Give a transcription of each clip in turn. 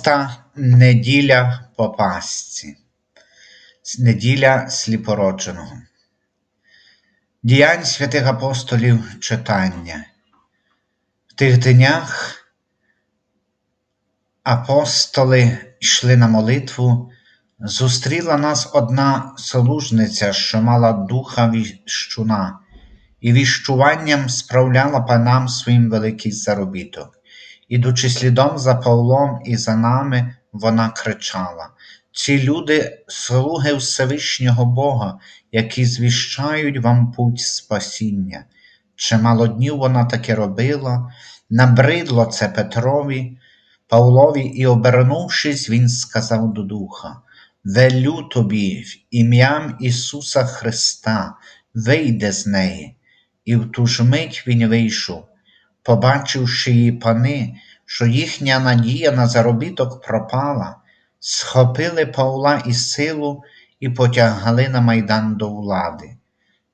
Шоста неділя по Пасці. Неділя сліпородженого. Діянь святих апостолів читання. В тих днях апостоли йшли на молитву. Зустріла нас одна солужниця, що мала духа віщуна, і віщуванням справляла панам своїм великий заробіток. Ідучи слідом за Павлом і за нами, вона кричала: Ці люди слуги Всевишнього Бога, які звіщають вам путь спасіння. Чимало днів вона таке робила, набридло це Петрові, Павлові, і, обернувшись, він сказав до Духа: Велю тобі в ім'ям Ісуса Христа, вийде з неї. І в ту ж мить він вийшов побачивши її пани, що їхня надія на заробіток пропала, схопили Павла і силу і потягали на майдан до влади.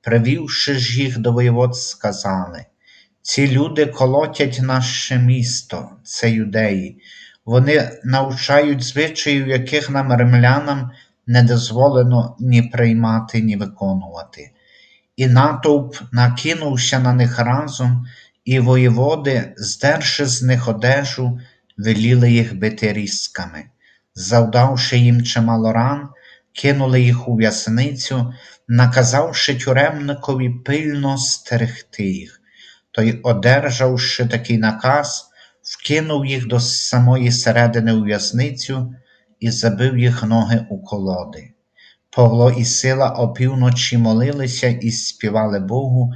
Привівши ж їх до воєвод, сказали ці люди колотять наше місто, це юдеї, вони навчають звичаїв, яких нам римлянам не дозволено ні приймати, ні виконувати. І натовп накинувся на них разом і воєводи, здерши з них одежу, веліли їх бити різками, завдавши їм чимало ран, кинули їх у в'язницю, наказавши тюремникові пильно стерегти їх. Той, одержавши такий наказ, вкинув їх до самої середини у в'язницю і забив їх ноги у колоди. Павло і сила опівночі молилися і співали Богу,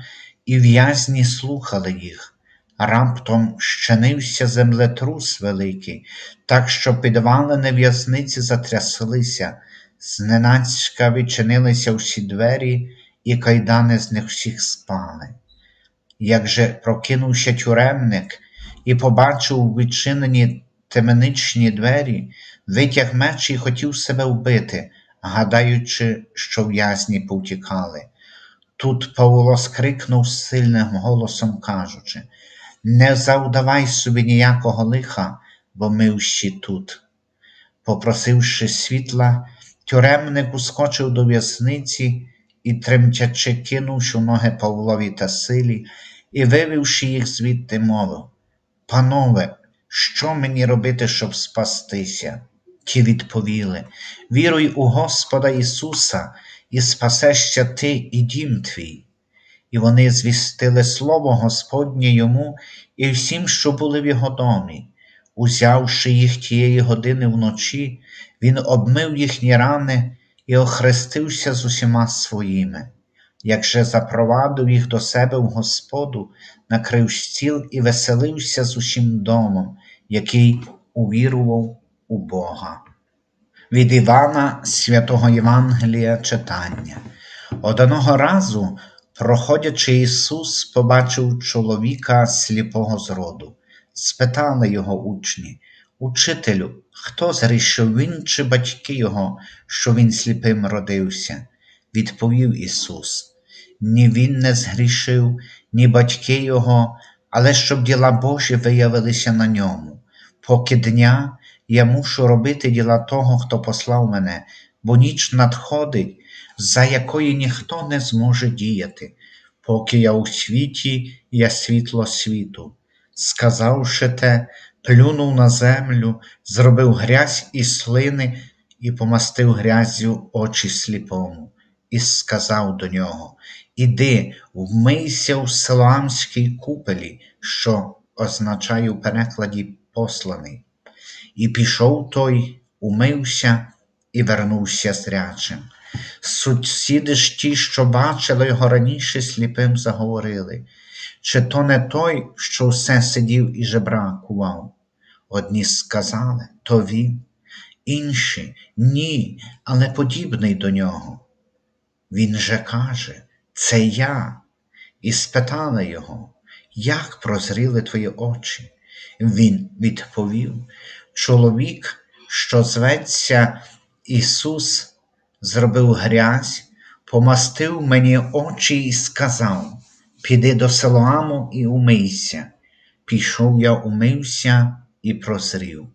і в'язні слухали їх. Раптом щинився землетрус великий, так що підвалини в'язниці затряслися, зненацька відчинилися всі двері, і кайдани з них всіх спали. Як же прокинувся тюремник і побачив відчинені теменичні двері, витяг меч і хотів себе вбити, гадаючи, що в'язні повтікали. Тут Павло скрикнув сильним голосом, кажучи Не завдавай собі ніякого лиха, бо ми всі тут. Попросивши світла, тюремник ускочив до в'язниці і, тремтячи, кинувши ноги Павлові та силі і, вивівши їх звідти, мовив Панове, що мені робити, щоб спастися? Ті відповіли Віруй у Господа Ісуса і спасешся ти і дім твій. І вони звістили слово Господнє йому і всім, що були в його домі. Узявши їх тієї години вночі, він обмив їхні рани і охрестився з усіма своїми. Як же запровадив їх до себе в Господу, накрив стіл і веселився з усім домом, який увірував у Бога. Від Івана святого Євангелія читання. Одного разу, проходячи Ісус, побачив чоловіка сліпого зроду. Спитали його учні, Учителю, хто зрішив він чи батьки Його, що Він сліпим родився? Відповів Ісус: Ні Він не згрішив, ні батьки Його, але щоб діла Божі виявилися на ньому, поки дня я мушу робити діла того, хто послав мене, бо ніч надходить, за якої ніхто не зможе діяти, поки я у світі, я світло світу. Сказавши те, плюнув на землю, зробив грязь і слини і помастив грязю очі сліпому, і сказав до нього Іди, вмийся в Силоамській купелі, що означає у перекладі посланий. І пішов той, умився і вернувся зрячим. Сусіди ж ті, що бачили його раніше сліпим, заговорили, чи то не той, що все сидів і жебракував. Одні сказали то він, інші ні, але подібний до нього. Він же каже, це я, і спитали його, як прозріли твої очі. Він відповів, чоловік, що зветься Ісус, зробив грязь, помастив мені очі і сказав: Піди до Силоаму і умийся. Пішов я, умився і прозрів.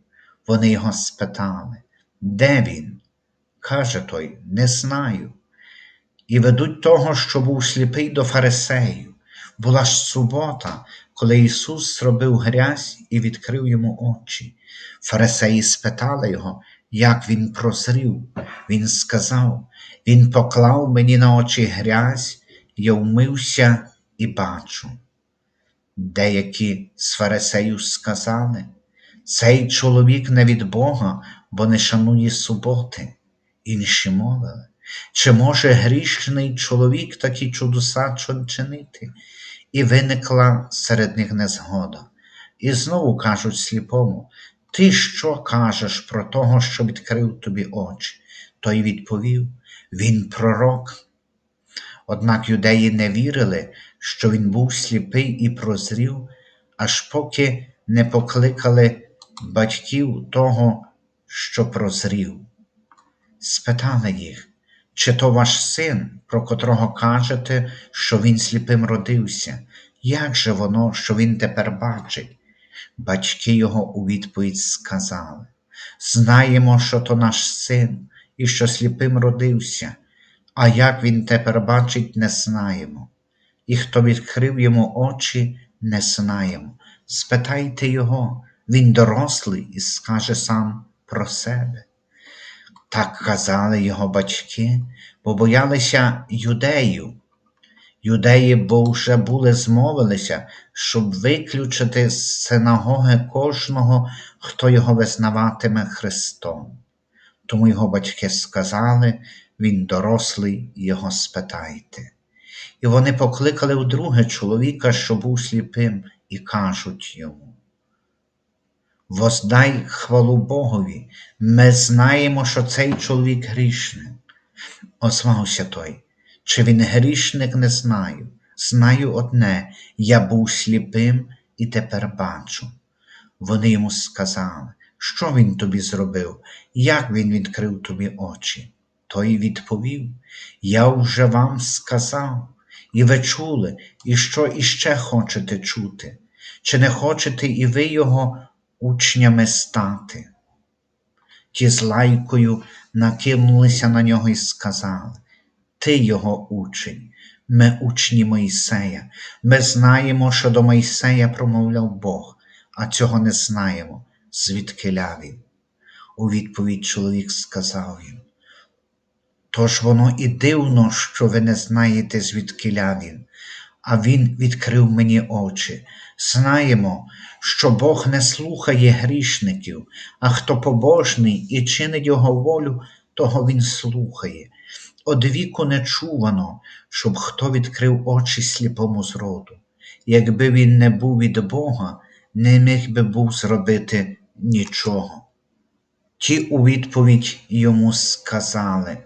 Вони його спитали, де він? Каже той, не знаю. І ведуть того, що був сліпий до фарисеїв. Була ж субота, коли Ісус зробив грязь і відкрив йому очі. Фарисеї спитали його, як він прозрів. Він сказав: Він поклав мені на очі грязь, я вмився і бачу. Деякі з фарисеїв сказали, цей чоловік не від Бога, бо не шанує суботи. Інші мовили, чи може грішний чоловік такі чудеса чинити? І виникла серед них незгода. І знову кажуть сліпому: Ти що кажеш про того, що відкрив тобі очі? Той відповів: Він пророк. Однак юдеї не вірили, що він був сліпий і прозрів, аж поки не покликали батьків того, що прозрів. Спитали їх, чи то ваш син, про котрого кажете, що він сліпим родився, як же воно, що він тепер бачить? Батьки його у відповідь сказали Знаємо, що то наш син і що сліпим родився, а як він тепер бачить, не знаємо. І хто відкрив йому очі, не знаємо. Спитайте його, він дорослий і скаже сам про себе. Так казали його батьки, бо боялися юдеїв. Юдеї, бо вже були змовилися, щоб виключити з синагоги кожного, хто його визнаватиме Христом. Тому його батьки сказали, він дорослий, його спитайте. І вони покликали вдруге чоловіка, що був сліпим, і кажуть йому: Воздай хвалу Богові, ми знаємо, що цей чоловік грішник. Озвався той, чи він грішник, не знаю. Знаю одне, я був сліпим і тепер бачу. Вони йому сказали, що він тобі зробив, як він відкрив тобі очі. Той відповів: Я вже вам сказав, і ви чули, і що іще хочете чути, чи не хочете і ви його учнями стати? Ті з лайкою накинулися на нього і сказали: Ти його учень, ми учні Моїсея, ми знаємо, що до Моїсея промовляв Бог, а цього не знаємо, звідки він. У відповідь чоловік сказав їм. Тож воно і дивно, що ви не знаєте, звідки він, а він відкрив мені очі. Знаємо, що Бог не слухає грішників, а хто побожний і чинить його волю, того він слухає. Од віку не чувано, щоб хто відкрив очі сліпому зроду. Якби він не був від Бога, не міг би був зробити нічого. Ті у відповідь йому сказали,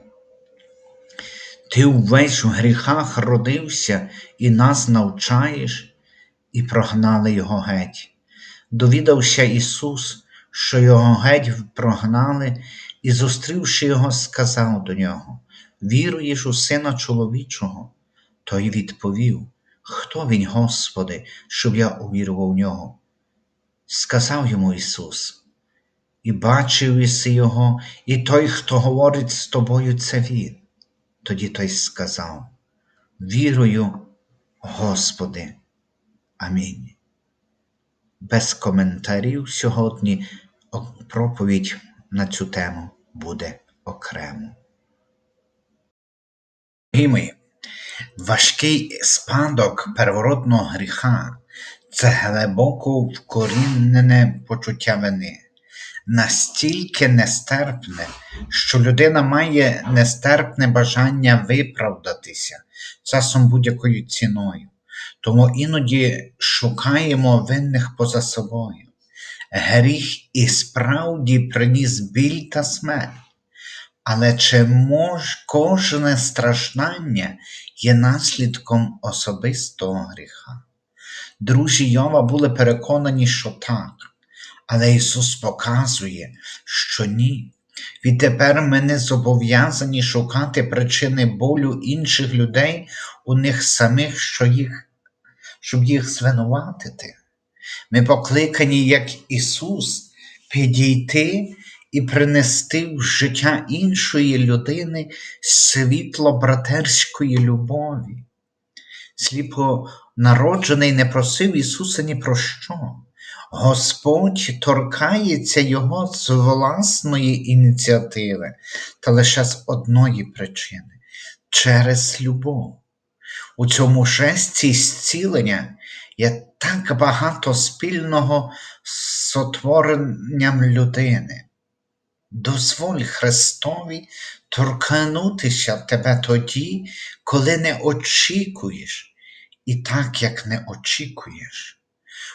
Ти увесь в гріхах родився і нас навчаєш, і прогнали його геть. Довідався Ісус, що його геть прогнали, і, зустрівши його, сказав до нього: Віруєш у Сина чоловічого? Той відповів: Хто він, Господи, щоб я увірував в нього? Сказав йому Ісус, і бачив іси Його, і той, хто говорить з тобою, це Він. Тоді той сказав: Вірую, Господи. Амінь. Без коментарів сьогодні проповідь на цю тему буде окремо. Дорогі важкий спадок первородного гріха це глибоко вкорінене почуття вини, настільки нестерпне, що людина має нестерпне бажання виправдатися часом будь-якою ціною. Тому іноді шукаємо винних поза собою. Гріх і справді приніс біль та смерть. Але чи мож кожне страждання є наслідком особистого гріха? Друзі Йова були переконані, що так, але Ісус показує, що ні. Відтепер ми не зобов'язані шукати причини болю інших людей у них самих, що їх, щоб їх звинуватити. Ми покликані, як Ісус, підійти і принести в життя іншої людини світло братерської любові. Сліпонароджений не просив Ісуса ні про що. Господь торкається Його з власної ініціативи та лише з одної причини через любов. У цьому жесті зцілення є так багато спільного з сотворенням людини. Дозволь Христові торкнутися тебе тоді, коли не очікуєш, і так, як не очікуєш.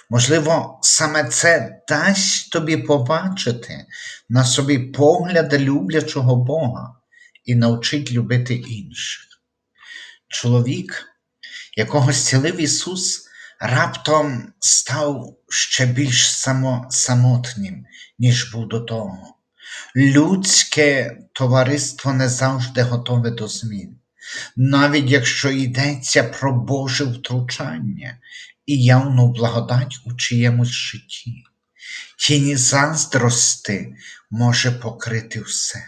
Можливо, саме це дасть тобі побачити на собі погляд люблячого Бога і навчить любити інших. Чоловік, якого зцілив Ісус, раптом став ще більш само, самотнім, ніж був до того. Людське товариство не завжди готове до змін, навіть якщо йдеться про Боже втручання і явну благодать у чиємусь житті. Тіні заздрости може покрити все.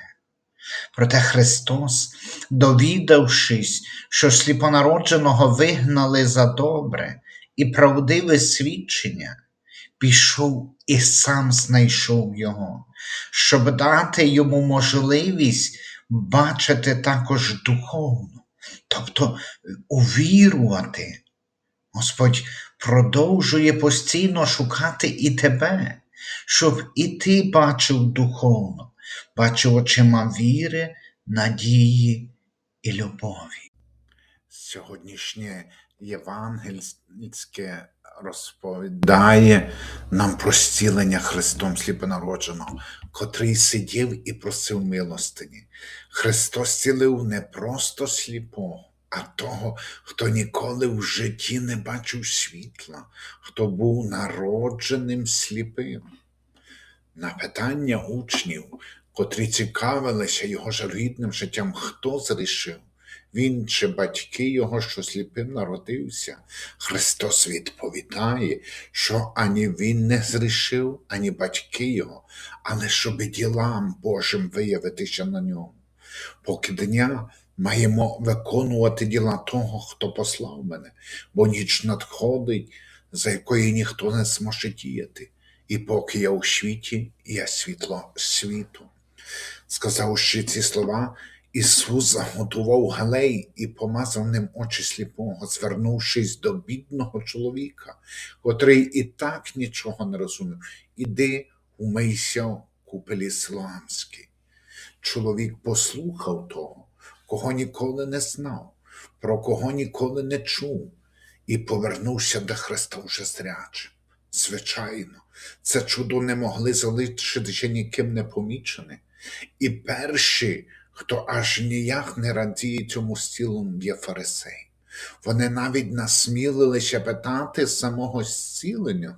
Проте Христос, довідавшись, що сліпонародженого вигнали за добре і правдиве свідчення, пішов і сам знайшов його, щоб дати йому можливість бачити також духовно, тобто увірувати. Господь продовжує постійно шукати і тебе, щоб і ти бачив духовно, бачив очима віри, надії і любові. Сьогоднішнє євангельське розповідає нам про зцілення Христом сліпонародженого, котрий сидів і просив милостині. Христос зцілив не просто сліпого, а того, хто ніколи в житті не бачив світла, хто був народженим сліпим. На питання учнів, котрі цікавилися його жалюгідним життям, хто зрішив, він чи батьки його, що сліпим народився, Христос відповідає, що ані він не зрішив, ані батьки його, але щоб ділам Божим виявитися на ньому. Поки дня маємо виконувати діла того, хто послав мене, бо ніч надходить, за якої ніхто не зможе діяти. І поки я у світі, я світло світу. Сказавши ці слова, Ісус заготував галей і помазав ним очі сліпого, звернувшись до бідного чоловіка, котрий і так нічого не розумів. Іди, умийся в купелі Силоамській. Чоловік послухав того, кого ніколи не знав, про кого ніколи не чув, і повернувся до Христа вже зрячим. Звичайно, це чудо не могли залишитися ніким не помічене. І перші, хто аж ніяк не радіє цьому зціленню, є фарисеї. Вони навіть насмілилися питати самого зціленого,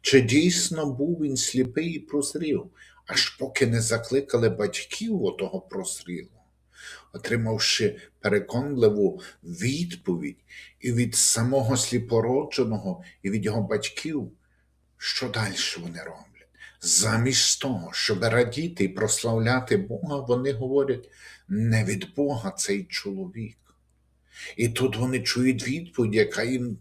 чи дійсно був він сліпий і прозрів, аж поки не закликали батьків отого прозрілого. Отримавши переконливу відповідь і від самого сліпородженого, і від його батьків, що далі вони роблять? Замість того, щоб радіти і прославляти Бога, вони говорять не від Бога цей чоловік. І тут вони чують відповідь, яка їм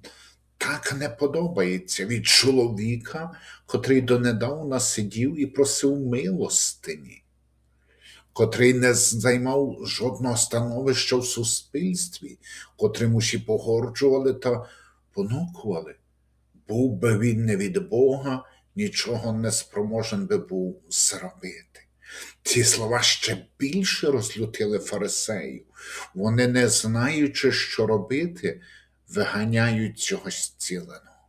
так не подобається від чоловіка, котрий донедавна сидів і просив милостині, котрий не займав жодного становища в суспільстві, котрим усі погорджували та понукували. Був би він не від Бога, нічого не спроможен би був зробити. Ці слова ще більше розлютили фарисеїв. Вони, не знаючи, що робити, виганяють цього зціленого.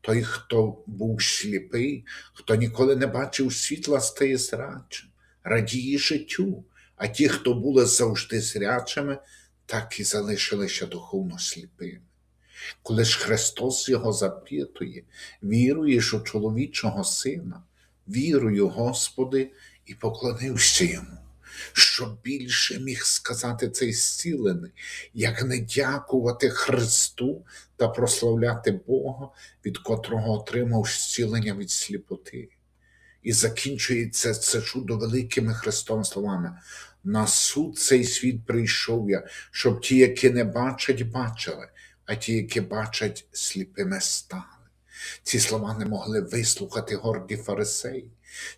Той, хто був сліпий, хто ніколи не бачив світла, стає зрячим, радіє життю, а ті, хто були завжди зрячими, так і залишилися духовно сліпими. Коли ж Христос його запитує, віруєш у чоловічого сина, вірую, Господи, і поклонився йому. Що більше міг сказати цей зцілений, як не дякувати Христу та прославляти Бога, від котрого отримав зцілення від сліпоти. І закінчується це чудо великими Христом словами. На суд цей світ прийшов я, щоб ті, які не бачать, бачили, а ті, які бачать, сліпими стали. Ці слова не могли вислухати горді фарисеї.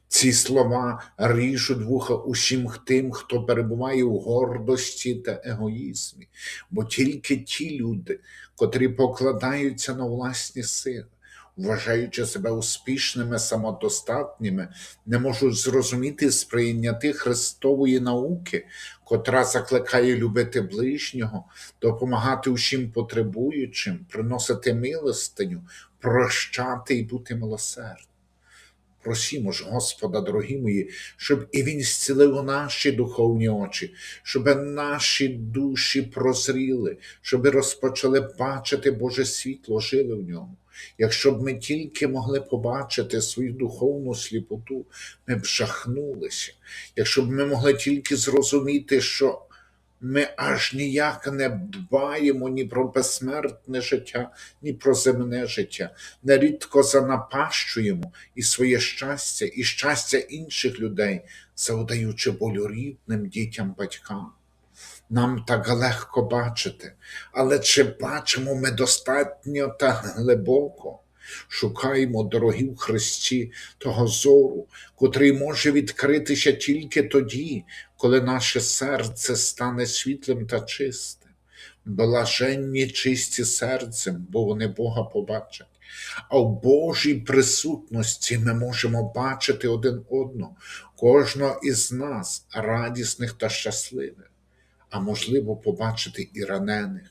Ці слова ріжуть вуха усім тим, хто перебуває у гордості та егоїзмі, бо тільки ті люди, котрі покладаються на власні сили, вважаючи себе успішними, самодостатніми, не можуть зрозуміти сприйняти Христової науки, котра закликає любити ближнього, допомагати усім потребуючим, приносити милостиню, прощати і бути милосердним. Просімо ж Господа, дорогі мої, щоб і Він зцілив наші духовні очі, щоб наші душі прозріли, щоб розпочали бачити Боже світло, жили в ньому. Якщо б ми тільки могли побачити свою духовну сліпоту, ми б жахнулися. Якщо б ми могли тільки зрозуміти, що ми аж ніяк не дбаємо ні про безсмертне життя, ні про земне життя, нерідко занапащуємо і своє щастя, і щастя інших людей, завдаючи болю рідним дітям батькам. Нам так легко бачити, але чи бачимо ми достатньо та глибоко? Шукаємо, дорогі в Христі, того зору, котрий може відкритися тільки тоді, коли наше серце стане світлим та чистим. Блаженні чисті серцем, бо вони Бога побачать. А в Божій присутності ми можемо бачити один одного, кожного із нас радісних та щасливих, а можливо побачити і ранених,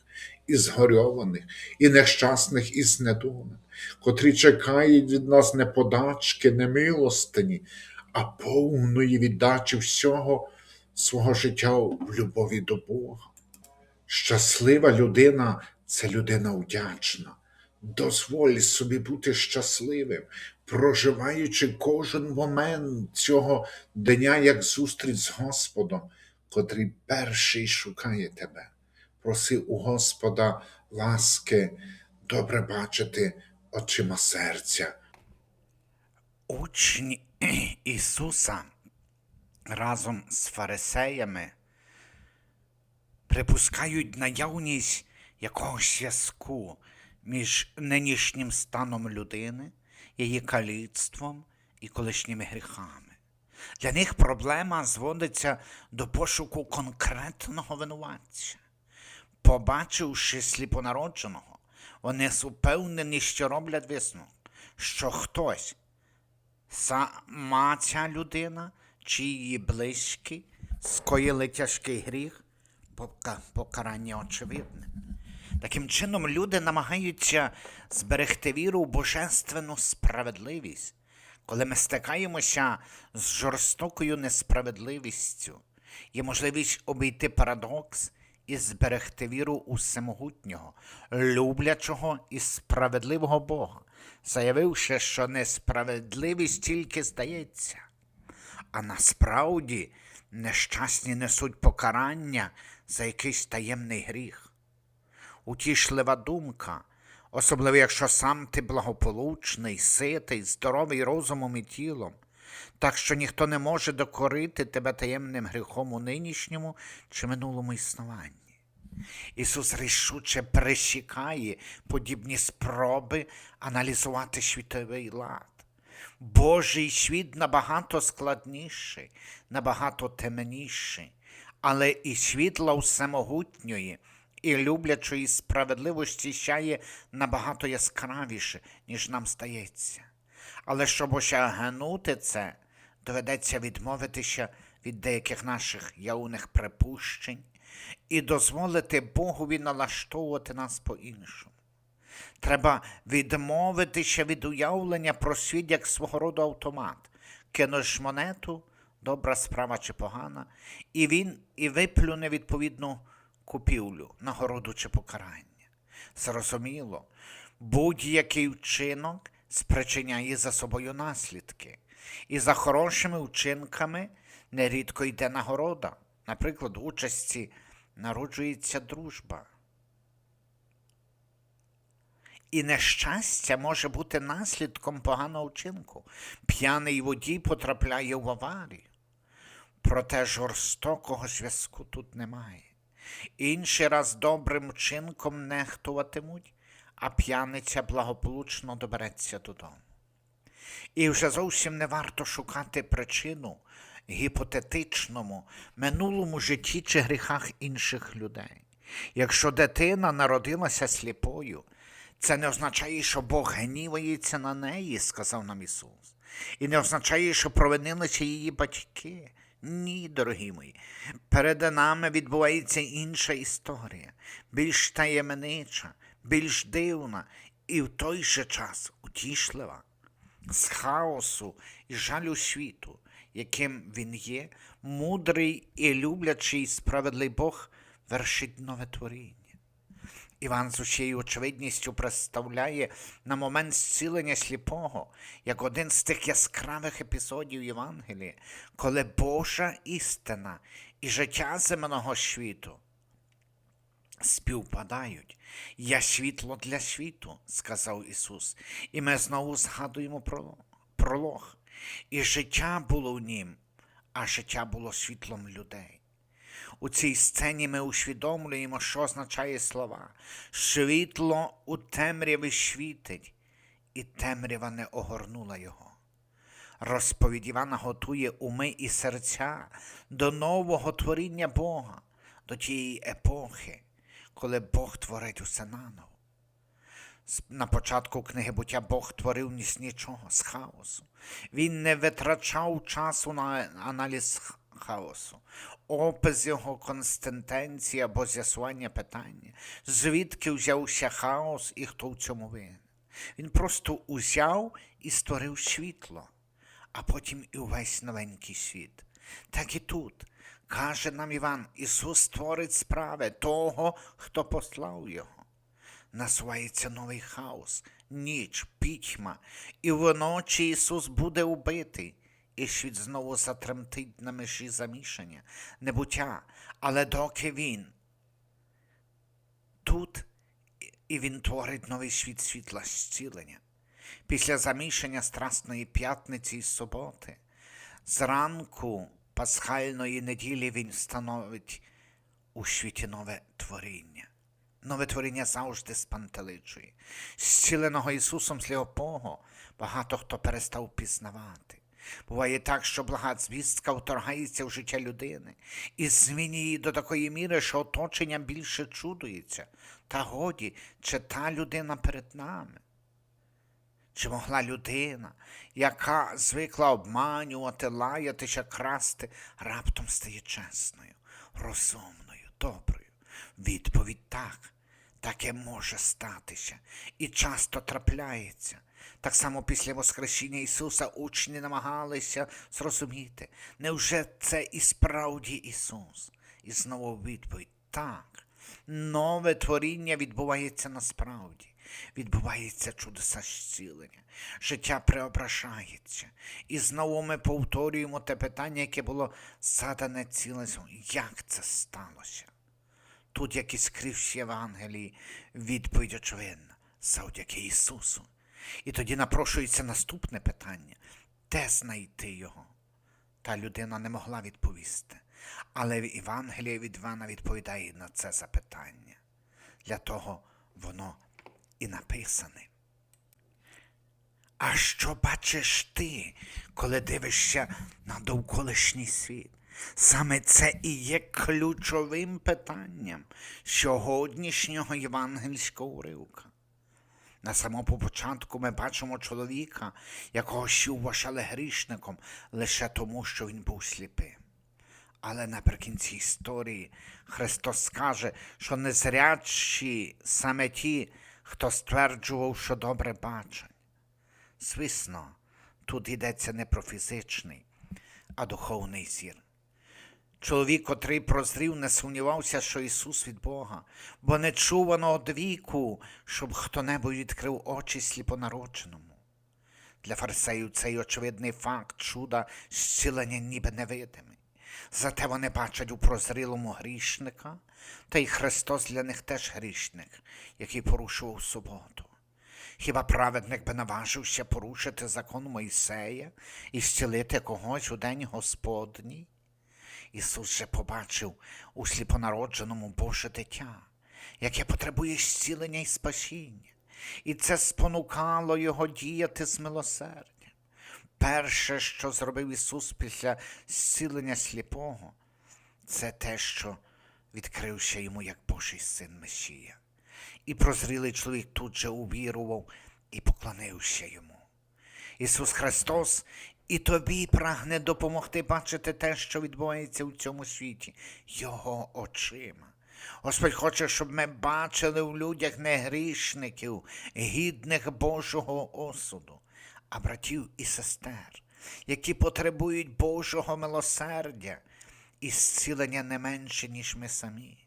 і згорьованих, і нещасних, і знедолених, котрі чекають від нас не подачки, не милостині, а повної віддачі всього свого життя в любові до Бога. Щаслива людина це людина вдячна. Дозволь собі бути щасливим, проживаючи кожен момент цього дня як зустріч з Господом, котрий перший шукає тебе. Проси у Господа ласки добре бачити очима серця. Учні Ісуса разом з фарисеями припускають наявність якогось зв'язку між нинішнім станом людини, її каліцтвом і колишніми гріхами. Для них проблема зводиться до пошуку конкретного винуватця. Побачивши сліпонародженого, вони впевнені, що роблять висновок, що хтось сама ця людина чи її близькі скоїли тяжкий гріх, покарання очевидне. Таким чином, люди намагаються зберегти віру в божественну справедливість, коли ми стикаємося з жорстокою несправедливістю, є можливість обійти парадокс і зберегти віру у всемогутнього, люблячого і справедливого Бога, заявивши, що несправедливість тільки здається, а насправді нещасні несуть покарання за якийсь таємний гріх. Утішлива думка, особливо якщо сам ти благополучний, ситий, здоровий розумом і тілом, так що ніхто не може докорити тебе таємним гріхом у нинішньому чи минулому існуванні. Ісус рішуче пресікає подібні спроби аналізувати світовий лад. Божий світ набагато складніший, набагато темніший, але і світла всемогутньої, і люблячої справедливості сяє набагато яскравіше, ніж нам стається. Але щоб осягнути це, доведеться відмовитися від деяких наших яуних припущень і дозволити Богові налаштовувати нас по-іншому. Треба відмовитися від уявлення про світ як свого роду автомат. Кинеш монету, добра справа чи погана, і він і виплюне відповідну купівлю, нагороду чи покарання. Зрозуміло, будь-який вчинок спричиняє за собою наслідки, і за хорошими вчинками нерідко йде нагорода. Наприклад, в участі народжується дружба. І нещастя може бути наслідком поганого вчинку. П'яний водій потрапляє в аварію. Проте жорстокого зв'язку тут немає. Інший раз добрим вчинком нехтуватимуть, а п'яниця благополучно добереться додому. І вже зовсім не варто шукати причину гіпотетичному минулому житті чи гріхах інших людей. Якщо дитина народилася сліпою, це не означає, що Бог гнівається на неї, сказав нам Ісус. І не означає, що провинилися її батьки. Ні, дорогі мої. Перед нами відбувається інша історія, більш таємнича, більш дивна і в той же час утішлива з хаосу і жалю світу, яким він є, мудрий і люблячий справедливий Бог вершить нове творіння. Іван з усією очевидністю представляє на момент зцілення сліпого як один з тих яскравих епізодів Євангелія, коли Божа істина і життя земного світу співпадають. Я світло для світу, сказав Ісус. І ми знову згадуємо про пролог. І життя було в нім, а життя було світлом людей. У цій сцені ми усвідомлюємо, що означає слова. Світло у темряві світить, і темрява не огорнула його. Розповідь Івана готує уми і серця до нового творіння Бога, до тієї епохи, коли Бог творить усе наново. На початку книги буття Бог творив ні з нічого, з хаосу. Він не витрачав часу на аналіз хаосу, опис його константенції або з'ясування питання, звідки взявся хаос і хто в цьому винен. Він просто узяв і створив світло, а потім і увесь новенький світ. Так і тут. Каже нам Іван, Ісус творить справи того, хто послав Його насувається новий хаос, ніч, пітьма, і вночі Ісус буде убитий, і світ знову затремтить на межі замішання, небуття, але доки Він тут, і Він творить новий світ світла зцілення. Після замішання Страсної п'ятниці і суботи, зранку пасхальної неділі Він становить у світі нове творіння. Нове творіння завжди спантеличує. Зціленого Ісусом сліпого багато хто перестав пізнавати. Буває так, що блага звістка вторгається в життя людини і змінює її до такої міри, що оточення більше чудується. Та годі, чи та людина перед нами? Чи могла людина, яка звикла обманювати, лаятися, красти, раптом стає чесною, розумною, доброю? Відповідь так. Таке може статися і часто трапляється. Так само після Воскресіння Ісуса учні намагалися зрозуміти, невже це і справді Ісус? І знову відповідь так. Нове творіння відбувається насправді. Відбувається чудеса зцілення. Життя преображається. І знову ми повторюємо те питання, яке було задане ціле. Як це сталося? Тут, як і скривши Євангелії, відповідь очевидна завдяки Ісусу. І тоді напрошується наступне питання: де знайти Його? Та людина не могла відповісти. Але Євангеліє від Івана відповідає на це запитання. Для того воно і написане. А що бачиш ти, коли дивишся на довколишній світ? Саме це і є ключовим питанням сьогоднішнього євангельського уривка. На самому початку ми бачимо чоловіка, якого ще вважали грішником лише тому, що він був сліпим. Але наприкінці історії Христос скаже, що незрячі саме ті, хто стверджував, що добре бачать. Звісно, тут йдеться не про фізичний, а духовний зір. Чоловік, котрий прозрів, не сумнівався, що Ісус від Бога, бо не чувано од віку, щоб хто-небудь відкрив очі сліпонародженому. Для фарисеїв цей очевидний факт чуда зцілення ніби невидимий. Зате вони бачать у прозрілому грішника, та й Христос для них теж грішник, який порушував суботу. Хіба праведник би наважився порушити закон Мойсея і зцілити когось у день Господній? Ісус же побачив у сліпонародженому Боже дитя, яке потребує зцілення і спасіння, і це спонукало його діяти з милосердям. Перше, що зробив Ісус після зцілення сліпого, це те, що відкрився йому як Божий син Месія. І прозрілий чоловік тут же увірував і поклонився йому. Ісус Христос і тобі прагне допомогти бачити те, що відбувається у цьому світі, Його очима. Господь хоче, щоб ми бачили в людях не грішників, гідних Божого осуду, а братів і сестер, які потребують Божого милосердя і зцілення не менше, ніж ми самі.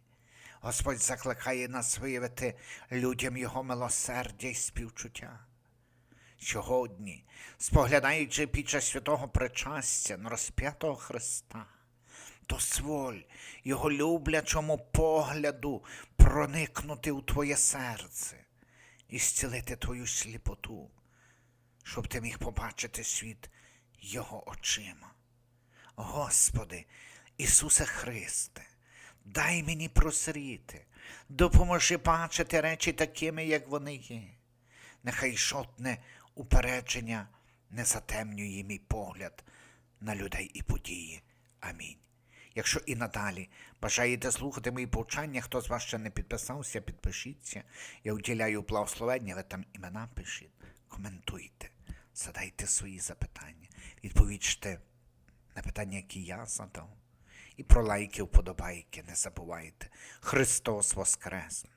Господь закликає нас виявити людям Його милосердя і співчуття. Сьогодні, споглядаючи під час святого причастя на розп'ятого Христа, дозволь Його люблячому погляду проникнути у Твоє серце і зцілити Твою сліпоту, щоб ти міг побачити світ Його очима. Господи, Ісусе Христе, дай мені прозріти, допоможи бачити речі такими, як вони є. Нехай жодне упередження не затемнює мій погляд на людей і події. Амінь. Якщо і надалі бажаєте слухати мої повчання, хто з вас ще не підписався, підпишіться. Я уділяю благословення, ви там імена пишіть, коментуйте, задайте свої запитання, відповідьте на питання, які я задав. І про лайки, вподобайки не забувайте. Христос Воскресне!